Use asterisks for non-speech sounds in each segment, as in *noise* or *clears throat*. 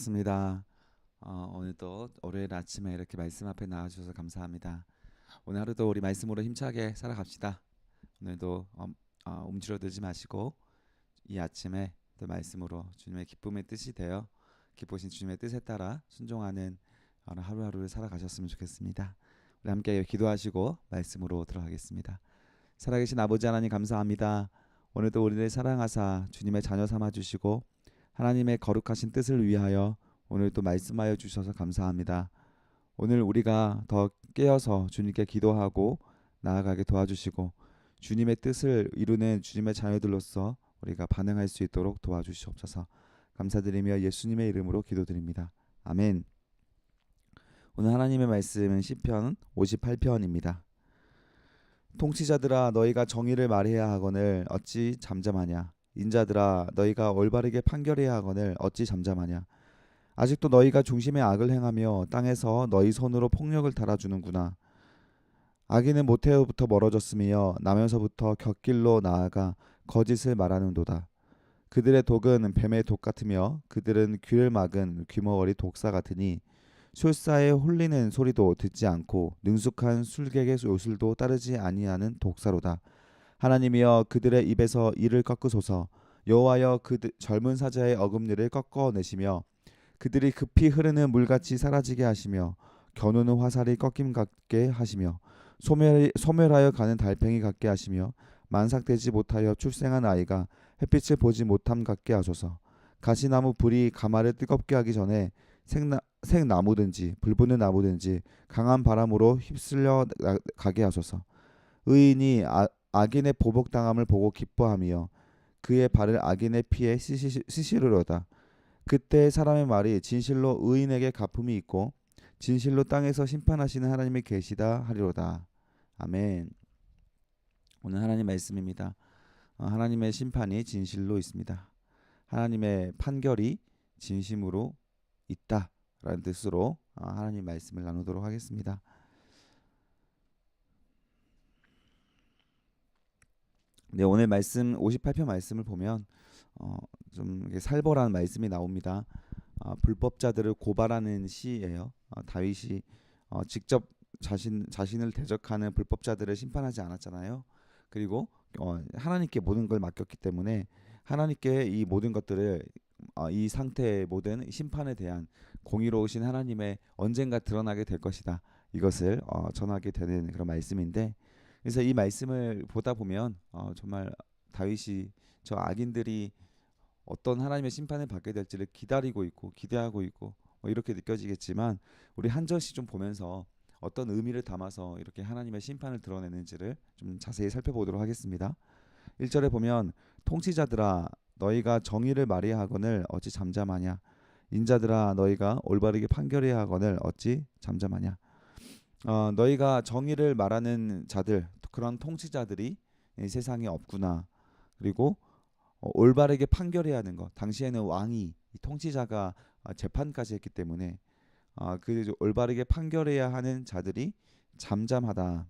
네 반갑습니다. 어, 오늘도 월요일 아침에 이렇게 말씀 앞에 나와주셔서 감사합니다. 오늘 하루도 우리 말씀으로 힘차게 살아갑시다. 오늘도 어, 어, 움츠러들지 마시고 이 아침에 또 말씀으로 주님의 기쁨의 뜻이 되어 기쁘신 주님의 뜻에 따라 순종하는 어, 하루하루를 살아가셨으면 좋겠습니다. 우리 함께 기도하시고 말씀으로 들어가겠습니다. 살아계신 아버지 하나님 감사합니다. 오늘도 우리를 사랑하사 주님의 자녀 삼아 주시고 하나님의 거룩하신 뜻을 위하여 오늘도 말씀하여 주셔서 감사합니다. 오늘 우리가 더 깨어서 주님께 기도하고 나아가게 도와주시고 주님의 뜻을 이루는 주님의 자녀들로서 우리가 반응할 수 있도록 도와주시옵소서. 감사드리며 예수님의 이름으로 기도드립니다. 아멘. 오늘 하나님의 말씀은 시편 58편입니다. 통치자들아 너희가 정의를 말해야 하거늘 어찌 잠잠하냐 인자들아 너희가 올바르게 판결해야 하거늘 어찌 잠잠하냐? 아직도 너희가 중심의 악을 행하며 땅에서 너희 손으로 폭력을 달아주는구나. 악인은 모태로부터 멀어졌으며 나면서부터 곁길로 나아가 거짓을 말하는도다. 그들의 독은 뱀의 독 같으며 그들은 귀를 막은 귀머거리 독사 같으니 술사에 홀리는 소리도 듣지 않고 능숙한 술객의 요술도 따르지 아니하는 독사로다. 하나님이여 그들의 입에서 이를 꺾으소서. 여호와여 그 젊은 사자의 어금니를 꺾어내시며 그들이 급히 흐르는 물같이 사라지게 하시며 겨누는 화살이 꺾임 같게 하시며 소멸, 소멸하여 가는 달팽이 같게 하시며 만삭되지 못하여 출생한 아이가 햇빛을 보지 못함 같게 하소서. 가시나무 불이 가마를 뜨겁게 하기 전에 생나, 생나무든지 불붙는 나무든지 강한 바람으로 휩쓸려 가게 하소서. 의인이 아, 악인의 보복당함을 보고 기뻐하며 그의 발을 악인의 피에 쓰시르로다. 그때 사람의 말이 진실로 의인에게 가품이 있고 진실로 땅에서 심판하시는 하나님의 계시다 하리로다. 아멘. 오늘 하나님 말씀입니다. 어, 하나님의 심판이 진실로 있습니다. 하나님의 판결이 진심으로 있다라는 뜻으로 어, 하나님 말씀을 나누도록 하겠습니다. 네, 오늘 말씀 58편 말씀을 보면 어, 좀 살벌한 말씀이 나옵니다. 어, 불법자들을 고발하는 시예요. 어, 다윗이 어, 직접 자신 자신을 대적하는 불법자들을 심판하지 않았잖아요. 그리고 어, 하나님께 모든 걸 맡겼기 때문에 하나님께 이 모든 것들을 어, 이 상태의 모든 심판에 대한 공의로우신 하나님의 언젠가 드러나게 될 것이다. 이것을 어, 전하게 되는 그런 말씀인데 그래서 이 말씀을 보다 보면 어, 정말 다윗이 저 악인들이 어떤 하나님의 심판을 받게 될지를 기다리고 있고 기대하고 있고 뭐 이렇게 느껴지겠지만 우리 한 절씩 좀 보면서 어떤 의미를 담아서 이렇게 하나님의 심판을 드러내는지를 좀 자세히 살펴보도록 하겠습니다. 1절에 보면 통치자들아 너희가 정의를 말해야 하거늘 어찌 잠잠하냐 인자들아 너희가 올바르게 판결해야 하거늘 어찌 잠잠하냐 어, 너희가 정의를 말하는 자들 그런 통치자들이 이 세상에 없구나 그리고 어, 올바르게 판결해야 하는 것 당시에는 왕이 통치자가 어, 재판까지 했기 때문에 어, 그 올바르게 판결해야 하는 자들이 잠잠하다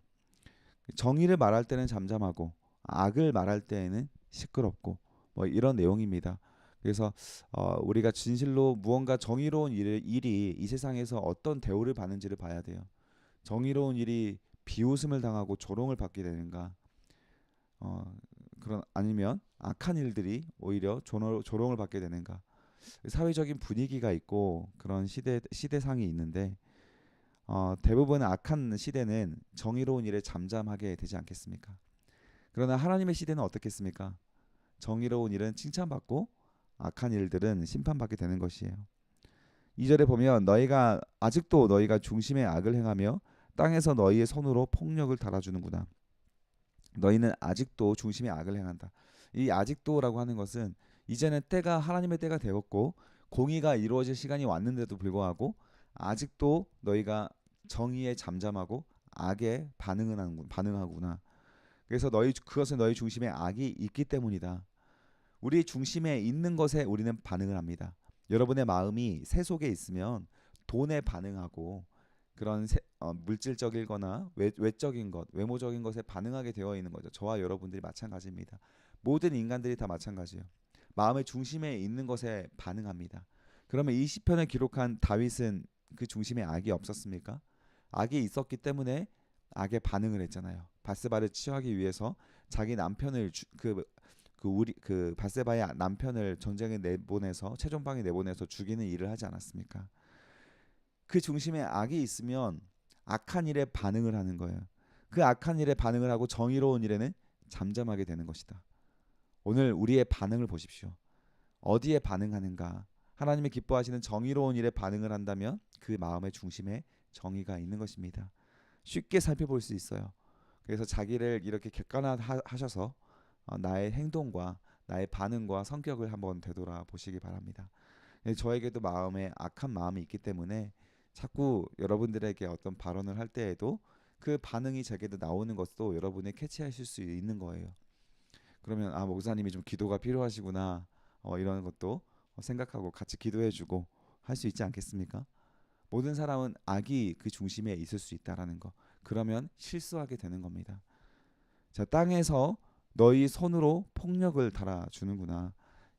정의를 말할 때는 잠잠하고 악을 말할 때에는 시끄럽고 뭐 이런 내용입니다. 그래서 어, 우리가 진실로 무언가 정의로운 일, 일이 이 세상에서 어떤 대우를 받는지를 봐야 돼요. 정의로운 일이 비웃음을 당하고 조롱을 받게 되는가? 어, 그런 아니면 악한 일들이 오히려 조롱, 조롱을 받게 되는가? 사회적인 분위기가 있고 그런 시대 시대상이 있는데 어, 대부분 악한 시대는 정의로운 일에 잠잠하게 되지 않겠습니까? 그러나 하나님의 시대는 어떻겠습니까? 정의로운 일은 칭찬받고 악한 일들은 심판받게 되는 것이에요. 2절에 보면 너희가 아직도 너희가 중심의 악을 행하며 땅에서 너희의 손으로 폭력을 달아주는구나. 너희는 아직도 중심의 악을 행한다. 이 아직도라고 하는 것은 이제는 때가 하나님의 때가 되었고 공의가 이루어질 시간이 왔는데도 불구하고 아직도 너희가 정의에 잠잠하고 악에 반응은 반응하구나. 그래서 너희 그것은 너희 중심에 악이 있기 때문이다. 우리 중심에 있는 것에 우리는 반응을 합니다. 여러분의 마음이 새 속에 있으면 돈에 반응하고 그런 세, 어, 물질적이거나 외, 외적인 것, 외모적인 것에 반응하게 되어 있는 거죠. 저와 여러분들이 마찬가지입니다. 모든 인간들이 다 마찬가지예요. 마음의 중심에 있는 것에 반응합니다. 그러면 이 시편을 기록한 다윗은 그 중심에 악이 없었습니까? 악이 있었기 때문에 악에 반응을 했잖아요. 바세바를 취하기 위해서 자기 남편을 주, 그, 그 우리 그 바세바의 남편을 전쟁에 내보내서 최종방에 내보내서 죽이는 일을 하지 않았습니까? 그 중심에 악이 있으면 악한 일에 반응을 하는 거예요. 그 악한 일에 반응을 하고 정의로운 일에는 잠잠하게 되는 것이다. 오늘 우리의 반응을 보십시오. 어디에 반응하는가? 하나님이 기뻐하시는 정의로운 일에 반응을 한다면 그 마음의 중심에 정의가 있는 것입니다. 쉽게 살펴볼 수 있어요. 그래서 자기를 이렇게 객관화하셔서 어, 나의 행동과 나의 반응과 성격을 한번 되돌아 보시기 바랍니다. 저에게도 마음에 악한 마음이 있기 때문에 자꾸 여러분들에게 어떤 발언을 할 때에도 그 반응이 제게도 나오는 것도 여러분이 캐치하실 수 있는 거예요. 그러면 아 목사님이 좀 기도가 필요하시구나 어, 이런 것도 생각하고 같이 기도해주고 할 수 있지 않겠습니까? 모든 사람은 악이 그 중심에 있을 수 있다라는 거. 그러면 실수하게 되는 겁니다. 자 땅에서 너희 손으로 폭력을 달아주는구나.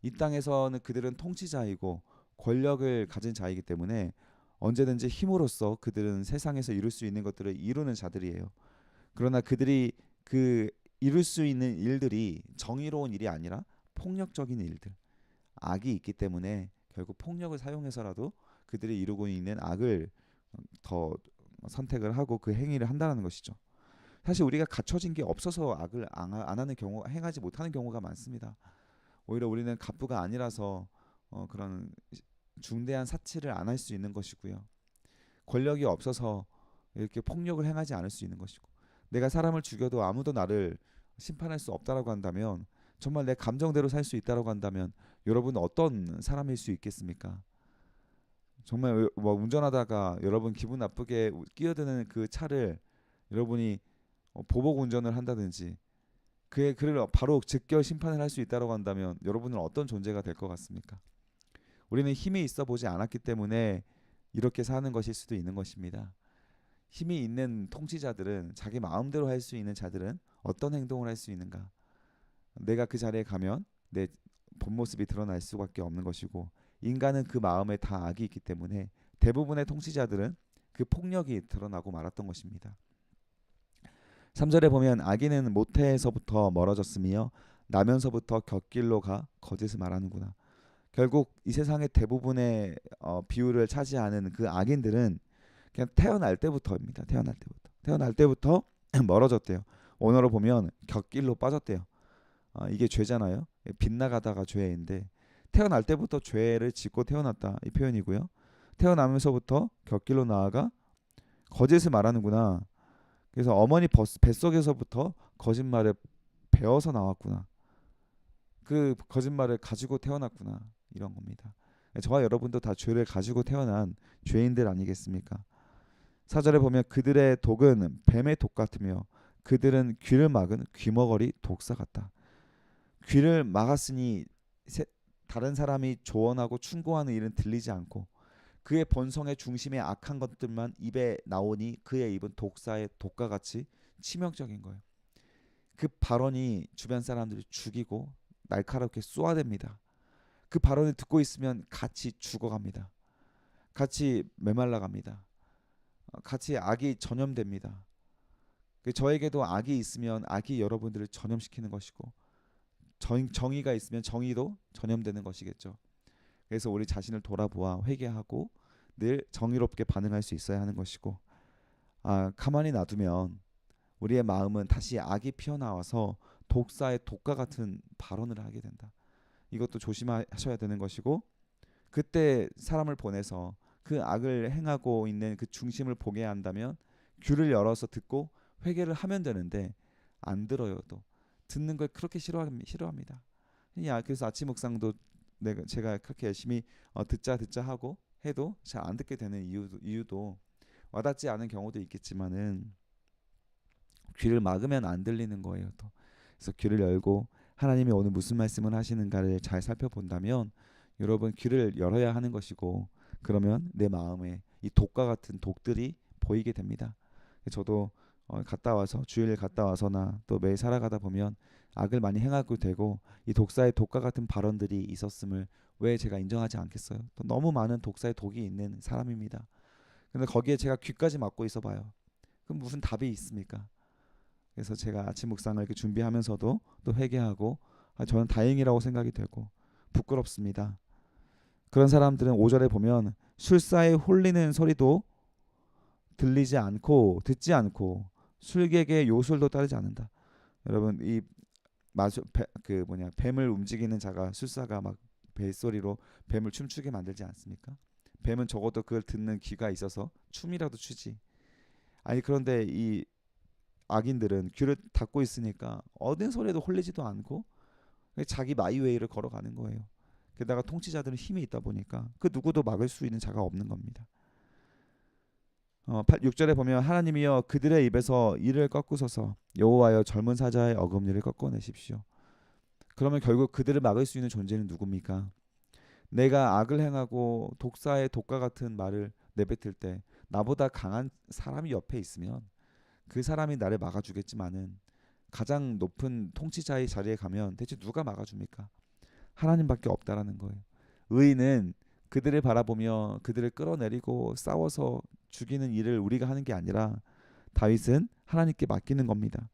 이 땅에서는 그들은 통치자이고 권력을 가진 자이기 때문에 언제든지 힘으로써 그들은 세상에서 이룰 수 있는 것들을 이루는 자들이에요. 그러나 그들이 그 이룰 수 있는 일들이 정의로운 일이 아니라 폭력적인 일들, 악이 있기 때문에 결국 폭력을 사용해서라도 그들이 이루고 있는 악을 더 선택을 하고 그 행위를 한다는 것이죠. 사실 우리가 갖춰진 게 없어서 악을 안 하는 경우, 행하지 못하는 경우가 많습니다. 오히려 우리는 갑부가 아니라서 어, 그런 중대한 사치를 안 할 수 있는 것이고요. 권력이 없어서 이렇게 폭력을 행하지 않을 수 있는 것이고 내가 사람을 죽여도 아무도 나를 심판할 수 없다라고 한다면 정말 내 감정대로 살 수 있다라고 한다면 여러분 어떤 사람일 수 있겠습니까? 정말 뭐 운전하다가 여러분 기분 나쁘게 끼어드는 그 차를 여러분이 어, 보복 운전을 한다든지 그의 그를 바로 즉결 심판을 할 수 있다라고 한다면 여러분은 어떤 존재가 될 것 같습니까? 우리는 힘이 있어 보지 않았기 때문에 이렇게 사는 것일 수도 있는 것입니다. 힘이 있는 통치자들은 자기 마음대로 할 수 있는 자들은 어떤 행동을 할 수 있는가? 내가 그 자리에 가면 내 본 모습이 드러날 수밖에 없는 것이고 인간은 그 마음에 다 악이 있기 때문에 대부분의 통치자들은 그 폭력이 드러나고 말았던 것입니다. 3절에 보면 악인은 모태에서부터 멀어졌으며 나면서부터 곁길로 가 거짓을 말하는구나. 결국 이 세상의 대부분의 어, 비율을 차지하는 그 악인들은 그냥 태어날 때부터입니다. 태어날 때부터. 태어날 때부터 *clears throat* 멀어졌대요. 원어로 보면 곁길로 빠졌대요. 어, 이게 죄잖아요. 빗나가다가 죄인데 태어날 때부터 죄를 짓고 태어났다 이 표현이고요. 태어나면서부터 곁길로 나아가 거짓을 말하는구나. 그래서 어머니 뱃속에서부터 거짓말을 배워서 나왔구나. 그 거짓말을 가지고 태어났구나. 이런 겁니다. 저와 여러분도 다 죄를 가지고 태어난 죄인들 아니겠습니까? 사절에 보면 그들의 독은 뱀의 독 같으며 그들은 귀를 막은 귀머거리 독사 같다. 귀를 막았으니 다른 사람이 조언하고 충고하는 일은 들리지 않고 그의 본성의 중심에 악한 것들만 입에 나오니 그의 입은 독사의 독과 같이 치명적인 거예요. 그 발언이 주변 사람들을 죽이고 날카롭게 쏘아댑니다. 그 발언을 듣고 있으면 같이 죽어갑니다. 같이 메말라갑니다. 어, 같이 악이 전염됩니다. 그 저에게도 악이 있으면 악이 여러분들을 전염시키는 것이고 정, 의가 있으면 정의도 전염되는 것이겠죠. 그래서 우리 자신을 돌아보아 회개하고 늘 정의롭게 반응할 수 있어야 하는 것이고 아, 가만히 놔두면 우리의 마음은 다시 악이 피어나와서 독사의 독과 같은 발언을 하게 된다. 이것도 조심하셔야 되는 것이고 그때 사람을 보내서 그 악을 행하고 있는 그 중심을 보게 한다면 귀를 열어서 듣고 회개를 하면 되는데 안 들어요 또 듣는 걸 그렇게 싫어합니다. 야 그래서 아침 묵상도 내가 제가 그렇게 열심히 어, 듣자 듣자 하고 해도 잘 안 듣게 되는 이유도 이유도 와닿지 않은 경우도 있겠지만은 귀를 막으면 안 들리는 거예요 또 그래서 귀를 열고 하나님이 오늘 무슨 말씀을 하시는가를 잘 살펴본다면 여러분 귀를 열어야 하는 것이고 그러면 내 마음에 이 독과 같은 독들이 보이게 됩니다. 저도 어, 갔다 와서 주일 갔다 와서나 또 매일 살아가다 보면 악을 많이 행하고 되고 이 독사의 독과 같은 발언들이 있었음을 왜 제가 인정하지 않겠어요? 또 너무 많은 독사의 독이 있는 사람입니다. 근데 거기에 제가 귀까지 막고 있어 봐요. 그럼 무슨 답이 있습니까? 그래서 제가 아침 묵상을 이렇게 준비하면서도 또 회개하고 아, 저는 다행이라고 생각이 되고 부끄럽습니다. 그런 사람들은 5절에 보면 술사에 홀리는 소리도 들리지 않고 듣지 않고 술객의 요술도 따르지 않는다. 여러분 이 마주 배, 그 뭐냐 뱀을 움직이는 자가 술사가 막 벨소리로 뱀을 춤추게 만들지 않습니까? 뱀은 적어도 그걸 듣는 귀가 있어서 춤이라도 추지. 아니 그런데 이 악인들은 귀를 닫고 있으니까 어떤 소리에도 홀리지도 않고 자기 마이웨이를 걸어가는 거예요. 게다가 통치자들은 힘이 있다 보니까 그 누구도 막을 수 있는 자가 없는 겁니다. 어, 8, 6절에 보면 하나님이여 그들의 입에서 이를 꺾으소서 여호와여 젊은 사자의 어금니를 꺾어내십시오. 그러면 결국 그들을 막을 수 있는 존재는 누굽니까? 내가 악을 행하고 독사의 독과 같은 말을 내뱉을 때 나보다 강한 사람이 옆에 있으면 그 사람이 나를 막아주겠지만은 가장 높은 통치자의 자리에 가면 대체 누가 막아줍니까? 하나님밖에 없다라는 거예요. 의인은 그들을 바라보며 그들을 끌어내리고 싸워서 죽이는 일을 우리가 하는 게 아니라 다윗은 하나님께 맡기는 겁니다.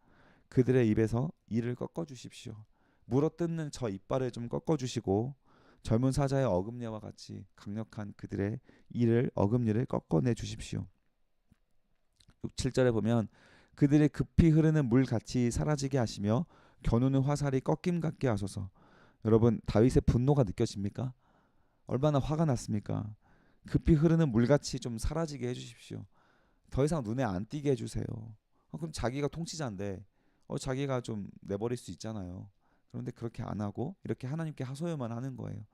그들의 입에서 이를 꺾어 주십시오. 물어뜯는 저 이빨을 좀 꺾어 주시고 젊은 사자의 어금니와 같이 강력한 그들의 이를 어금니를 꺾어내 주십시오. 6, 7절에 보면 그들의 급히 흐르는 물 같이 사라지게 하시며 겨누는 화살이 꺾임 같게 하소서. 여러분 다윗의 분노가 느껴집니까? 얼마나 화가 났습니까? 급히 흐르는 물같이 좀 사라지게 해주십시오. 더 이상 눈에 안 띄게 해주세요. 어, 그럼 자기가 통치자인데 어, 자기가 좀 내버릴 수 있잖아요. 그런데 그렇게 안 하고 이렇게 하나님께 하소연만 하는 거예요.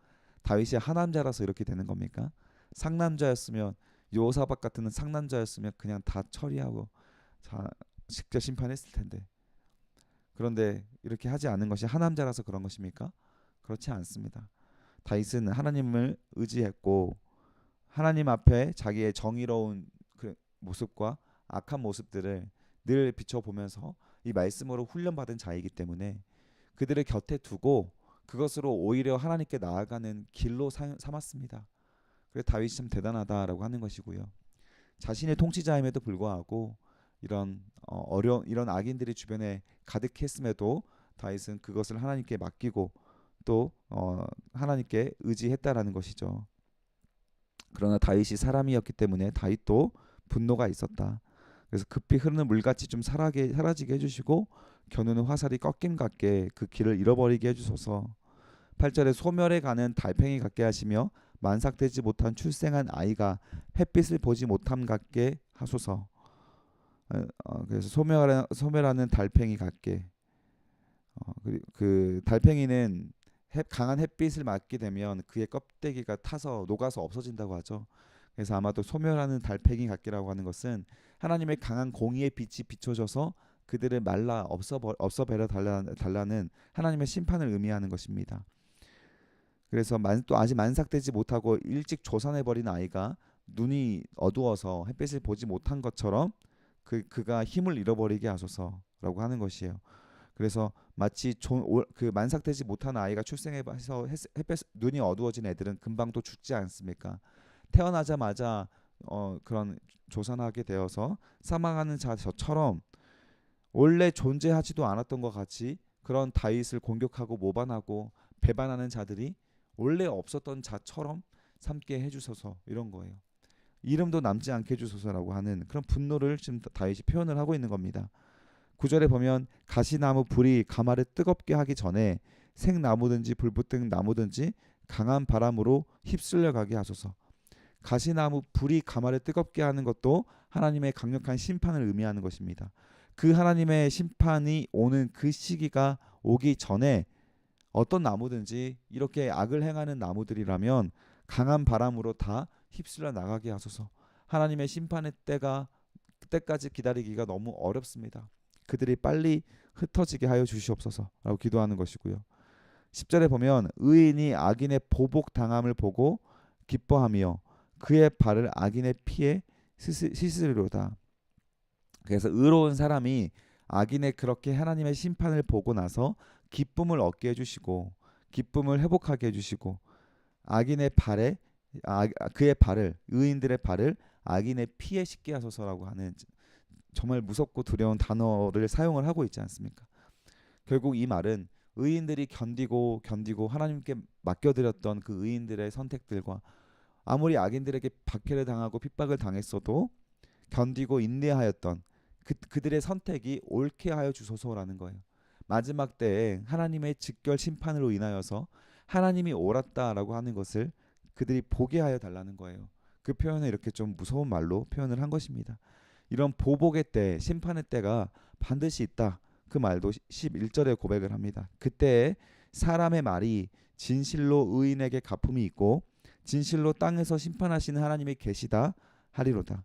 다윗이 하남자라서 이렇게 되는 겁니까? 상남자였으면 요사박 같은 상남자였으면 그냥 다 처리하고 자 직접 심판했을 텐데 그런데 이렇게 하지 않은 것이 하남자라서 그런 것입니까? 그렇지 않습니다. 다윗은 하나님을 의지했고 하나님 앞에 자기의 정의로운 그 모습과 악한 모습들을 늘 비춰보면서 이 말씀으로 훈련받은 자이기 때문에 그들을 곁에 두고 그것으로 오히려 하나님께 나아가는 길로 사, 삼았습니다. 그래서 다윗이 참 대단하다라고 하는 것이고요. 자신의 통치자임에도 불구하고 이런 어, 어려운 이런 악인들이 주변에 가득했음에도 다윗은 그것을 하나님께 맡기고 또 어, 하나님께 의지했다라는 것이죠. 그러나 다윗이 사람이었기 때문에 다윗도 분노가 있었다. 그래서 급히 흐르는 물같이 좀 사라게 사라지게 해주시고 겨누는 화살이 꺾임 같게 그 길을 잃어버리게 해주소서. 8절에 소멸해 가는 달팽이 같게 하시며 만삭되지 못한 출생한 아이가 햇빛을 보지 못함 같게 하소서. 어, 어, 그래서 소멸하는, 소멸하는 달팽이 같게. 어, 그, 그 달팽이는 햇, 강한 햇빛을 맞게 되면 그의 껍데기가 타서 녹아서 없어진다고 하죠. 그래서 아마도 소멸하는 달팽이 같기라고 하는 것은 하나님의 강한 공의의 빛이 비춰져서 그들을 말라 없어 없어버려 달라, 달라는 하나님의 심판을 의미하는 것입니다. 그래서 만, 또 아직 만삭되지 못하고 일찍 조산해 버린 아이가 눈이 어두워서 햇빛을 보지 못한 것처럼 그 그가 힘을 잃어버리게 하소서라고 하는 것이에요. 그래서 마치 조, 그 만삭되지 못한 아이가 출생해서 햇빛 눈이 어두워진 애들은 금방 또 죽지 않습니까? 태어나자마자 어, 그런 조산하게 되어서 사망하는 자처럼 원래 존재하지도 않았던 것 같이 그런 다윗을 공격하고 모반하고 배반하는 자들이 원래 없었던 자처럼 삼게 해주소서 이런 거예요. 이름도 남지 않게 해주소서라고 하는 그런 분노를 지금 다윗이 표현을 하고 있는 겁니다. 구절에 보면 가시나무 불이 가마를 뜨겁게 하기 전에 생나무든지 불붙은 나무든지 강한 바람으로 휩쓸려 가게 하소서. 가시나무 불이 가마를 뜨겁게 하는 것도 하나님의 강력한 심판을 의미하는 것입니다. 그 하나님의 심판이 오는 그 시기가 오기 전에 어떤 나무든지 이렇게 악을 행하는 나무들이라면 강한 바람으로 다 휩쓸려 나가게 하소서. 하나님의 심판의 때가 그때까지 기다리기가 너무 어렵습니다. 그들이 빨리 흩어지게 하여 주시옵소서라고 기도하는 것이고요. 10절에 보면 의인이 악인의 보복 당함을 보고 기뻐하며 그의 발을 악인의 피에 씻으리로다. 그래서 의로운 사람이 악인의 그렇게 하나님의 심판을 보고 나서 기쁨을 얻게 해주시고 기쁨을 회복하게 해주시고 악인의 발에 아, 그의 발을 의인들의 발을 악인의 피에 씻게 하소서라고 하는 정말 무섭고 두려운 단어를 사용을 하고 있지 않습니까? 결국 이 말은 의인들이 견디고 견디고 하나님께 맡겨드렸던 그 의인들의 선택들과 아무리 악인들에게 박해를 당하고 핍박을 당했어도 견디고 인내하였던 그, 그들의 선택이 옳게 하여 주소서라는 거예요. 마지막 때에 하나님의 직결 심판으로 인하여서 하나님이 옳았다라고 하는 것을 그들이 보게 하여 달라는 거예요. 그 표현을 이렇게 좀 무서운 말로 표현을 한 것입니다. 이런 보복의 때, 심판의 때가 반드시 있다. 그 말도 11절에 고백을 합니다. 그때 사람의 말이 진실로 의인에게 가품이 있고 진실로 땅에서 심판하시는 하나님이 계시다 하리로다.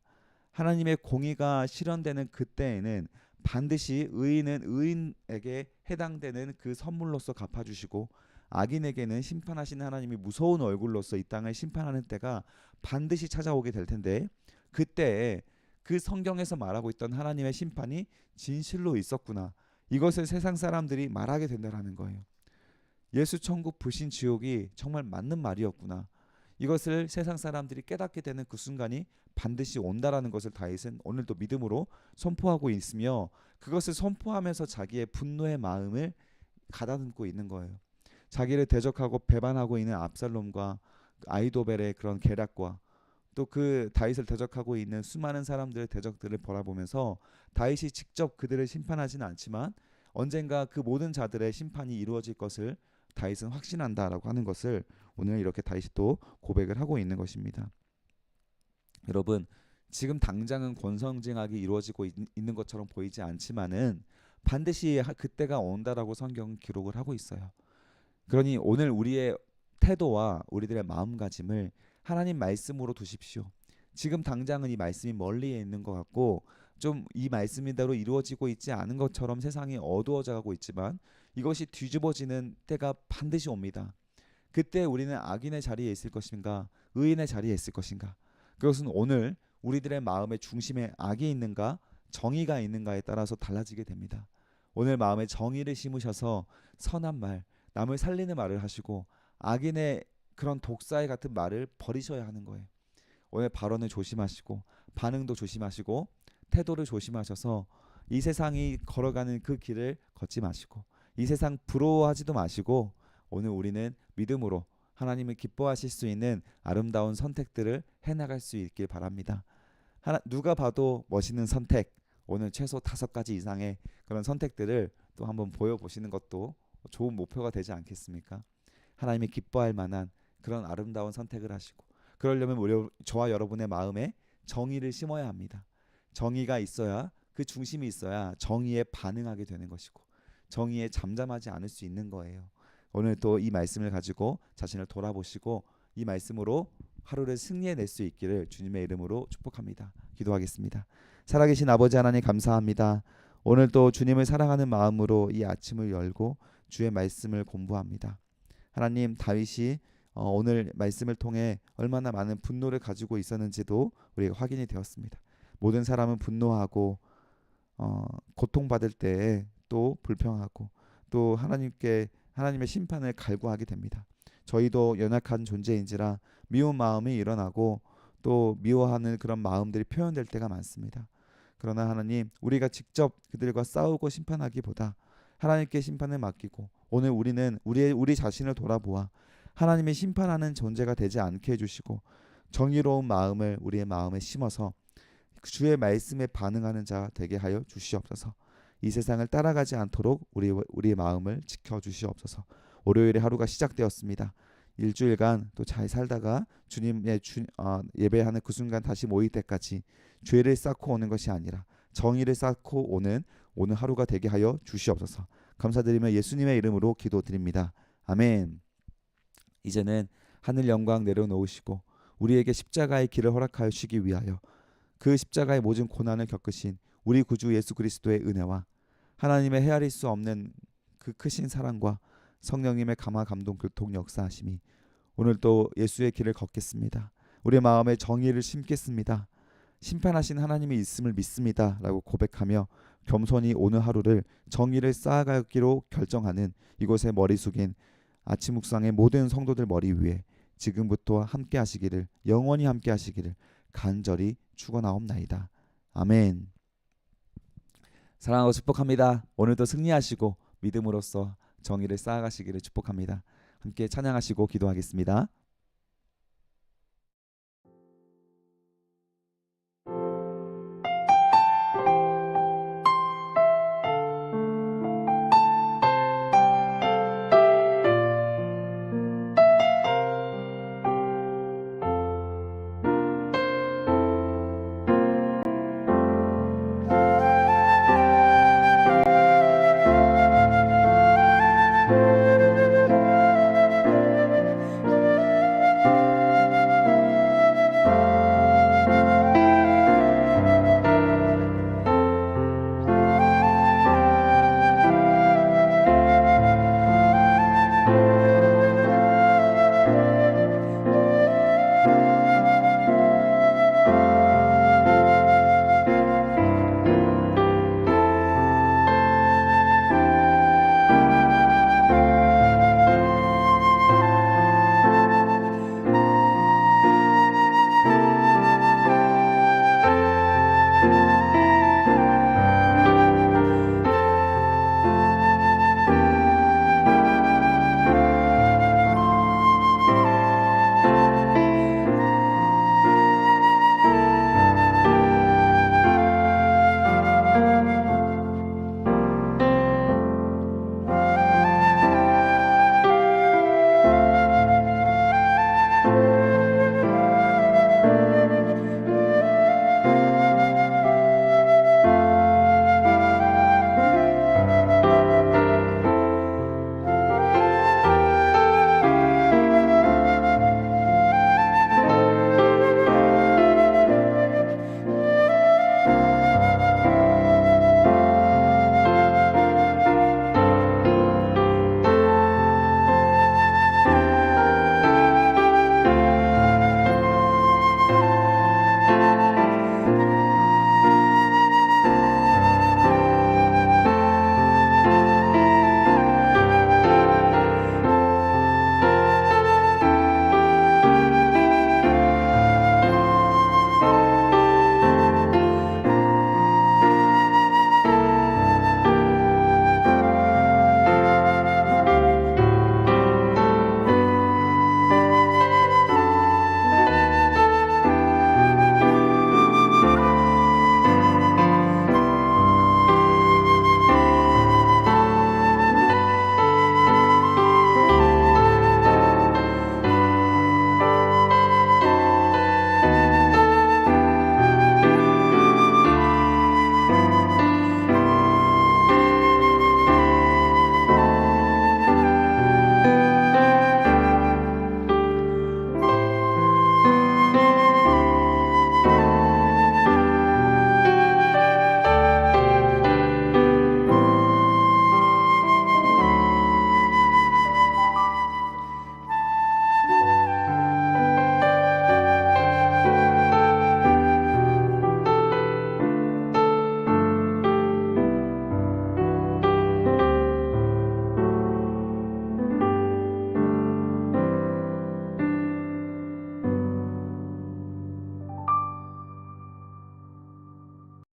하나님의 공의가 실현되는 그때에는 반드시 의인은 의인에게 해당되는 그 선물로서 갚아주시고 악인에게는 심판하시는 하나님이 무서운 얼굴로서 이 땅을 심판하는 때가 반드시 찾아오게 될 텐데 그때 그 성경에서 말하고 있던 하나님의 심판이 진실로 있었구나. 이것을 세상 사람들이 말하게 된다라는 거예요. 예수 천국 불신 지옥이 정말 맞는 말이었구나. 이것을 세상 사람들이 깨닫게 되는 그 순간이 반드시 온다라는 것을 다윗은 오늘도 믿음으로 선포하고 있으며 그것을 선포하면서 자기의 분노의 마음을 가다듬고 있는 거예요. 자기를 대적하고 배반하고 있는 압살롬과 아이도벨의 그런 계략과 또 그 다윗을 대적하고 있는 수많은 사람들의 대적들을 바라보면서 다윗이 직접 그들을 심판하지는 않지만 언젠가 그 모든 자들의 심판이 이루어질 것을 다윗은 확신한다라고 하는 것을 오늘 이렇게 다윗이 또 고백을 하고 있는 것입니다. 여러분 지금 당장은 권성징악이 이루어지고 있, 는 것처럼 보이지 않지만은 반드시 그때가 온다라고 성경은 기록을 하고 있어요. 그러니 오늘 우리의 태도와 우리들의 마음가짐을 하나님 말씀으로 두십시오. 지금 당장은 이 말씀이 멀리에 있는 것 같고 좀 이 말씀대로 이루어지고 있지 않은 것처럼 세상이 어두워져 가고 있지만 이것이 뒤집어지는 때가 반드시 옵니다. 그때 우리는 악인의 자리에 있을 것인가 의인의 자리에 있을 것인가 그것은 오늘 우리들의 마음의 중심에 악이 있는가 정의가 있는가에 따라서 달라지게 됩니다. 오늘 마음에 정의를 심으셔서 선한 말 남을 살리는 말을 하시고 악인의 그런 독사의 같은 말을 버리셔야 하는 거예요. 오늘 발언을 조심하시고 반응도 조심하시고 태도를 조심하셔서 이 세상이 걸어가는 그 길을 걷지 마시고 이 세상 부러워하지도 마시고 오늘 우리는 믿음으로 하나님을 기뻐하실 수 있는 아름다운 선택들을 해나갈 수 있길 바랍니다. 하나, 누가 봐도 멋있는 선택 오늘 최소 다섯 가지 이상의 그런 선택들을 또 한번 보여보시는 것도 좋은 목표가 되지 않겠습니까? 하나님이 기뻐할 만한 그런 아름다운 선택을 하시고 그러려면 우리 저와 여러분의 마음에 정의를 심어야 합니다. 정의가 있어야 그 중심이 있어야 정의에 반응하게 되는 것이고 정의에 잠잠하지 않을 수 있는 거예요. 오늘 또 이 말씀을 가지고 자신을 돌아보시고 이 말씀으로 하루를 승리해 낼 수 있기를 주님의 이름으로 축복합니다. 기도하겠습니다. 살아계신 아버지 하나님 감사합니다. 오늘 또 주님을 사랑하는 마음으로 이 아침을 열고 주의 말씀을 공부합니다. 하나님 다윗이 어, 오늘 말씀을 통해 얼마나 많은 분노를 가지고 있었는지도 우리가 확인이 되었습니다. 모든 사람은 분노하고 어, 고통받을 때에 또 불평하고 또 하나님께 하나님의 심판을 갈구하게 됩니다. 저희도 연약한 존재인지라 미운 마음이 일어나고 또 미워하는 그런 마음들이 표현될 때가 많습니다. 그러나 하나님 우리가 직접 그들과 싸우고 심판하기보다 하나님께 심판을 맡기고 오늘 우리는 우리 우리 자신을 돌아보아 하나님의 심판하는 존재가 되지 않게 해주시고 정의로운 마음을 우리의 마음에 심어서 주의 말씀에 반응하는 자 되게 하여 주시옵소서. 이 세상을 따라가지 않도록 우리 우리의 마음을 지켜 주시옵소서. 월요일에 하루가 시작되었습니다. 일주일간 또 잘 살다가 주님의 주, 어, 예배하는 그 순간 다시 모일 때까지 죄를 쌓고 오는 것이 아니라 정의를 쌓고 오는 오늘 하루가 되게 하여 주시옵소서. 감사드리며 예수님의 이름으로 기도드립니다. 아멘. 이제는 하늘 영광 내려놓으시고 우리에게 십자가의 길을 허락하여 주시기 위하여 그 십자가의 모든 고난을 겪으신 우리 구주 예수 그리스도의 은혜와 하나님의 헤아릴 수 없는 그 크신 사랑과 성령님의 감화 감동 교통 역사하심이 오늘 또 예수의 길을 걷겠습니다. 우리 마음에 정의를 심겠습니다. 심판하신 하나님이 있음을 믿습니다라고 고백하며 겸손히 오늘 하루를 정의를 쌓아가기로 결정하는 이곳에 머리 숙인 아침 묵상의 모든 성도들 머리 위에 지금부터 함께 하시기를 영원히 함께 하시기를 간절히 축원하옵나이다. 아멘. 사랑하고 축복합니다. 오늘도 승리하시고 믿음으로써 정의를 쌓아가시기를 축복합니다. 함께 찬양하시고 기도하겠습니다.